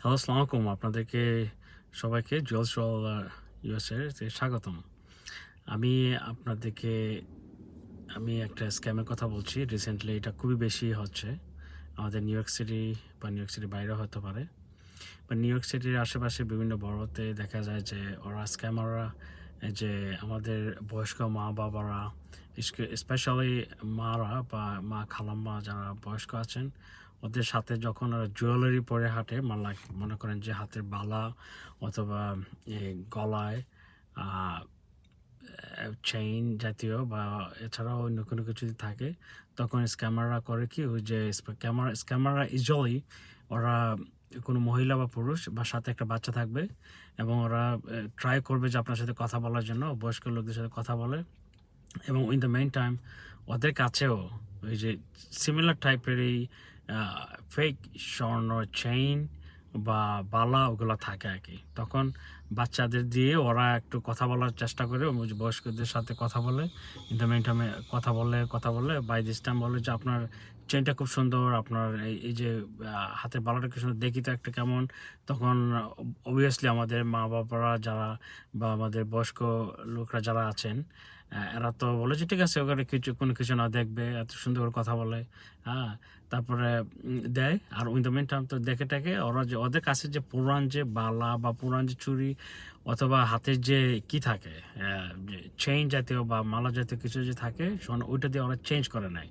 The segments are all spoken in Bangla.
হ্যালো আসসালামু আলাইকুম, আপনাদেরকে সবাইকে জুয়েলস রল ইউএসএর স্বাগতম। আমি আপনাদেরকে, আমি একটা স্ক্যামের কথা বলছি। রিসেন্টলি এটা খুবই বেশি হচ্ছে। আমাদের নিউ ইয়র্ক সিটি বা নিউ ইয়র্ক সিটির বাইরেও হতে পারে। বা নিউ ইয়র্ক সিটির আশেপাশে বিভিন্ন বড়তে দেখা যায় যে, ওরা স্ক্যামাররা যে আমাদের বয়স্ক মা বাবারা স্পেশালি মারা বা মা খালাম্মা যারা বয়স্ক আছেন ওদের সাথে যখন জুয়েলারি পরে হাঁটে মানে মনে করেন যে হাতের বালা অথবা গলায় চেইন জাতীয় বা এছাড়াও অন্য কোনো কিছু যদি থাকে, তখন স্ক্যামাররা করে কি ওই যে ক্যামেরা স্ক্যামাররা ইউজুয়ালি ওরা কোনো মহিলা বা পুরুষ বা সাথে একটা বাচ্চা থাকবে এবং ওরা ট্রাই করবে যে আপনার সাথে কথা বলার জন্য, বয়স্ক লোকদের সাথে কথা বলে এবং ইন দ্য মেইন টাইম ওদের কাছেও ওই যে সিমিলার টাইপের এই ফেক স্বর্ণ চেইন বা বালা ওগুলো থাকে আর কি। তখন বাচ্চাদের দিয়ে ওরা একটু কথা বলার চেষ্টা করে বয়স্কদের সাথে কথা বলে ইন দ্য মেইন কথা বলে কথা বলে বাই দিস টাইম বলে যে আপনার চেনটা খুব সুন্দর, আপনার এই যে হাতের বালাটা খুব সুন্দর, দেখি তো একটা কেমন। তখন অবভিয়াসলি আমাদের মা বাবারা যারা বা আমাদের বয়স্ক লোকরা যারা আছেন এরা তো বলে যে ঠিক আছে, ওখানে কিছু কোনো কিছু না দেখবে, এত সুন্দর কথা বলে হ্যাঁ। তারপরে দেয়। আর উইন দ্য মেন টাইম তো দেখে টাকে ওরা যে, ওদের কাছে যে পুরান যে বালা বা পুরান যে চুরি অথবা হাতের যে কি থাকে চেইন জাতীয় বা মালা জাতীয় কিছু যে থাকে ওইটা দিয়ে ওরা চেঞ্জ করে নেয়।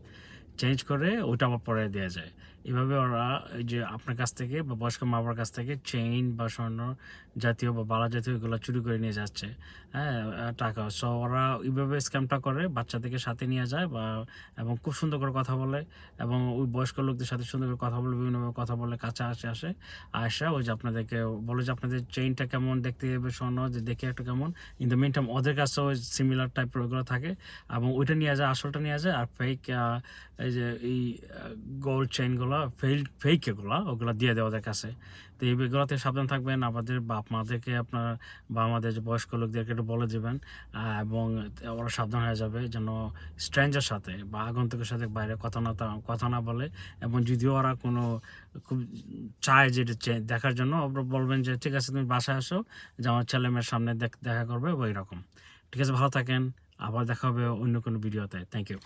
চেঞ্জ করে ওইটা আবার পরে দেওয়া যায়। এভাবে ওরা এই যে আপনার কাছ থেকে বা বয়স্ক মা বাবার কাছ থেকে চেইন বা স্বর্ণ জাতীয় বা বালা জাতীয় এগুলো চুরি করে নিয়ে যাচ্ছে। হ্যাঁ টাকা। সো ওরা এইভাবে স্ক্যামটা করে বাচ্চাদেরকে সাথে নিয়ে যায় বা, এবং খুব সুন্দর করে কথা বলে এবং ওই বয়স্ক লোকদের সাথে সুন্দর করে কথা বলে বিভিন্নভাবে কথা বলে, কাছে আসে আসে। আসা ওই যে আপনাদেরকে বলে যে আপনাদের চেইনটা কেমন, দেখতে হবে স্বর্ণ, যে দেখে একটা কেমন। ইন দ্য মেন টাইম ওদের কাছে ওই সিমিলার টাইপের ওইগুলো থাকে এবং ওইটা নিয়ে যায়, আসলটা নিয়ে যায় আর ফেক এই যে এই গোল্ড চেইনগুলো ফেক ফেক এগুলো, ওগুলো দিয়ে দেয় ওদের কাছে। তো এই এগুলোতে সাবধান থাকবেন, আমাদের বাপ মাদেরকে আপনার, বা আমাদের যে বয়স্ক লোকদেরকে একটু বলে দেবেন এবং ওরা সাবধান হয়ে যাবে যেন স্ট্রেঞ্জের সাথে বা আগন্তুকের সাথে বাইরে কথা না কথা না বলে। এবং যদিও ওরা কোনো খুব চায় যে দেখার জন্য, ওরা বলবেন যে, ঠিক আছে, তুমি বাসায় আসো, যে আমার ছেলে মেয়ের সামনে দেখ- দেখা করবে ওই রকম ঠিক আছে, ভালো থাকেন, আবার দেখা হবে অন্য কোনো ভিডিওতে থ্যাংক ইউ